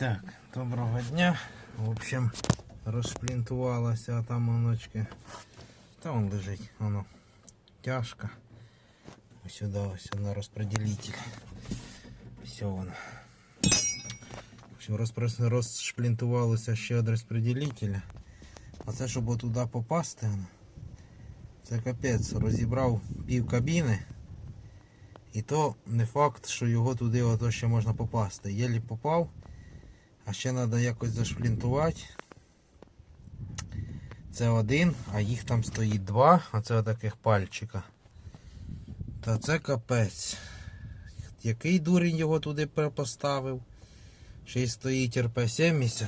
Так, доброго дня. В общем, розшплінтувалася там оночки. Та вон лежить, воно. Тяжко. Ось сюди, ось на розпределитель. Все воно. В общем, розпро- розшплінтувалося ще від розпределителя. А це, щоб туди попасти, це капець. Розібрав пів кабіни. І то не факт, що його туди ще можна попасти. Єлі попав, а ще треба якось зашплінтувати. Це один, а їх там стоїть два, а це отаких пальчика. Та це капець. Який дурень його туди поставив? Ще й стоїть РП-70.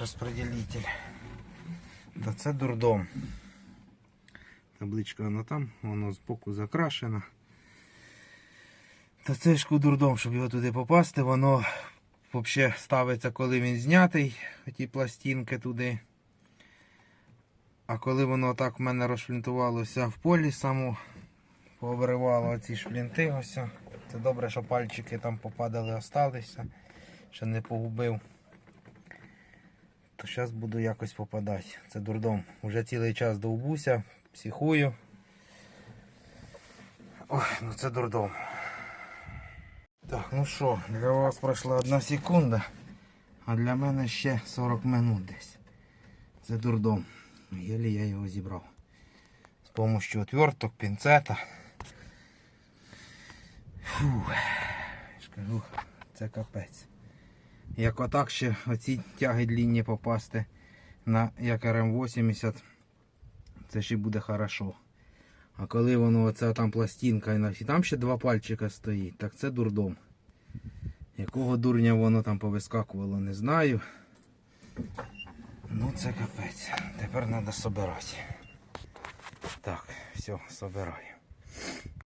Розпределитель. Та це дурдом. Табличка вона там, воно збоку закрашена. Та це ж дурдом, щоб його туди попасти, воно взагалі ставиться, коли він знятий, ті пластинки туди. А коли воно так в мене розшлінтувалося в полі само, повиривало ці шплінти ось. Це добре, що пальчики там попадали, осталися, ще не погубив. То зараз буду якось попадати. Це дурдом. Уже цілий час довбуся, психую. Ой, ну це дурдом. Так, ну що, для вас пройшла одна секунда, а для мене ще 40 минут десь. Це дурдом. Єлі я його зібрав. З допомогою отверток, пінцета. Фу. Це капець. Як отак ще оці тяги длінні попасти на як РМ-80, це ще буде хорошо. А коли воно оця там пластинка і там ще два пальчика стоїть, так це дурдом. Якого дурня воно там повискакувало, не знаю. Ну це капець. Тепер треба собирати. Так, все, собираю.